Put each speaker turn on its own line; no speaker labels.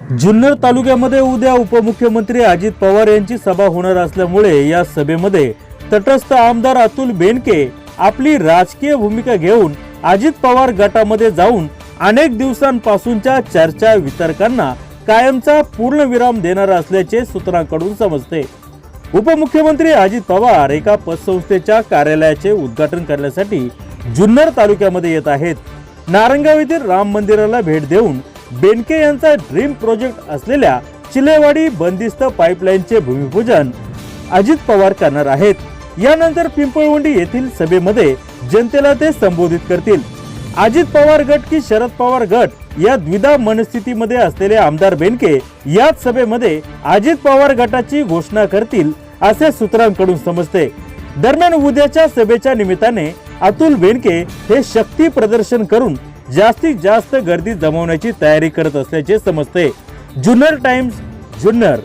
जुन्नर तालुक्यामध्ये उद्या उपमुख्यमंत्री अजित पवार यांची सभा होणार असल्यामुळे या सभेमध्ये तटस्थ आमदार अतुल बेनके आपली राजकीय भूमिका घेऊन अजित पवार गटामध्ये जाऊन अनेक दिवसांपासूनच्या चर्चा वितर्कांना कायमचा पूर्णविराम देणार असल्याचे सूत्रांकडून समजते. उपमुख्यमंत्री अजित पवार एका पतसंस्थेच्या कार्यालयाचे उद्घाटन करण्यासाठी जुन्नर तालुक्यामध्ये येत आहेत. नारंगाव येथील राम मंदिराला भेट देऊन बेनके यांचा ड्रीम प्रोजेक्ट असलेल्या चिलेवाडी बंदिस्त पाईपलाईनचे भूमिपूजन अजित पवार करणार आहेत. यानंतर पिंपळवंडी येथील सभेमध्ये जनतेला ते संबोधित करतील. अजित पवार गट की शरद पवार गट या द्विधा मनस्थितीमध्ये असलेले आमदार बेनके याच सभेमध्ये अजित पवार गटाची घोषणा करतील असे सूत्रांकडून समजते. दरम्यान उद्याच्या सभेच्या निमित्ताने अतुल बेनके हे शक्ती प्रदर्शन करून जास्तीत जास्त गर्दी जमवण्याची तयारी करत असल्याचे समजते. जुन्नर टाइम्स जुन्नर.